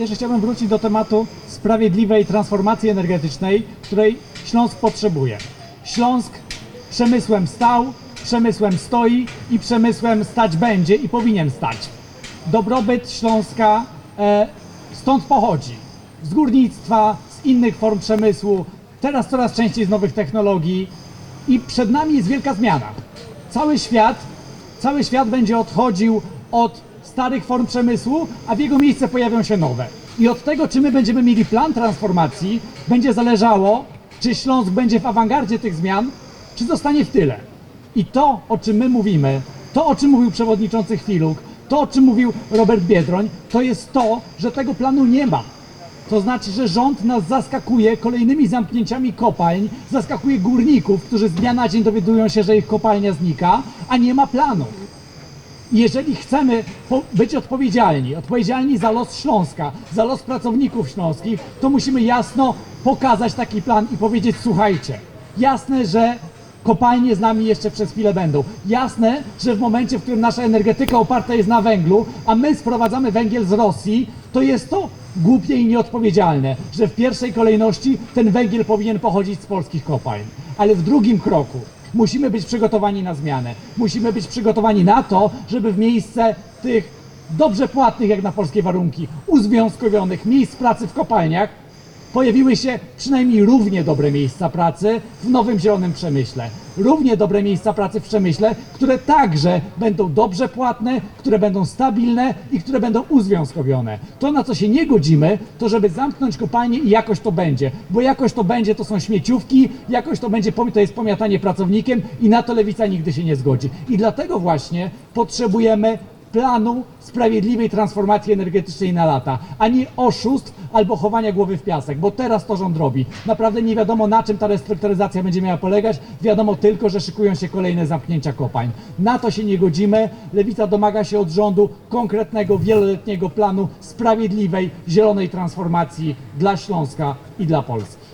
jeszcze chciałbym wrócić do tematu sprawiedliwej transformacji energetycznej, której Śląsk potrzebuje. Śląsk przemysłem stał, przemysłem stoi i przemysłem stać będzie i powinien stać. Dobrobyt Śląska e, stąd pochodzi. Z górnictwa, z innych form przemysłu, teraz coraz częściej z nowych technologii i przed nami jest wielka zmiana. Cały świat, cały świat będzie odchodził od starych form przemysłu, a w jego miejsce pojawią się nowe. I od tego, czy my będziemy mieli plan transformacji, będzie zależało, czy Śląsk będzie w awangardzie tych zmian, czy zostanie w tyle. I to, o czym my mówimy, to, o czym mówił przewodniczący Chwiluk, to, o czym mówił Robert Biedroń, to jest to, że tego planu nie ma. To znaczy, że rząd nas zaskakuje kolejnymi zamknięciami kopalń, zaskakuje górników, którzy z dnia na dzień dowiadują się, że ich kopalnia znika, a nie ma planu. Jeżeli chcemy być odpowiedzialni, odpowiedzialni za los Śląska, za los pracowników śląskich, to musimy jasno pokazać taki plan i powiedzieć: słuchajcie, jasne, że kopalnie z nami jeszcze przez chwilę będą. Jasne, że w momencie, w którym nasza energetyka oparta jest na węglu, a my sprowadzamy węgiel z Rosji, to jest to głupie i nieodpowiedzialne, że w pierwszej kolejności ten węgiel powinien pochodzić z polskich kopalń. Ale w drugim kroku Musimy być przygotowani na zmianę. Musimy być przygotowani na to, żeby w miejsce tych dobrze płatnych, jak na polskie warunki, uzwiązkowionych miejsc pracy w kopalniach pojawiły się przynajmniej równie dobre miejsca pracy w nowym zielonym przemyśle. Równie dobre miejsca pracy w przemyśle, które także będą dobrze płatne, które będą stabilne i które będą uzwiązkowione. To, na co się nie godzimy, to żeby zamknąć kopalnię i jakoś to będzie. Bo jakoś to będzie, to są śmieciówki, jakoś to będzie, to jest pomiatanie pracownikiem i na to lewica nigdy się nie zgodzi. I dlatego właśnie potrzebujemy planu sprawiedliwej transformacji energetycznej na lata, a nie oszustw albo chowania głowy w piasek, bo teraz to rząd robi. Naprawdę nie wiadomo na czym ta restrukturyzacja będzie miała polegać, wiadomo tylko, że szykują się kolejne zamknięcia kopalń. Na to się nie godzimy. Lewica domaga się od rządu konkretnego, wieloletniego planu sprawiedliwej, zielonej transformacji dla Śląska i dla Polski.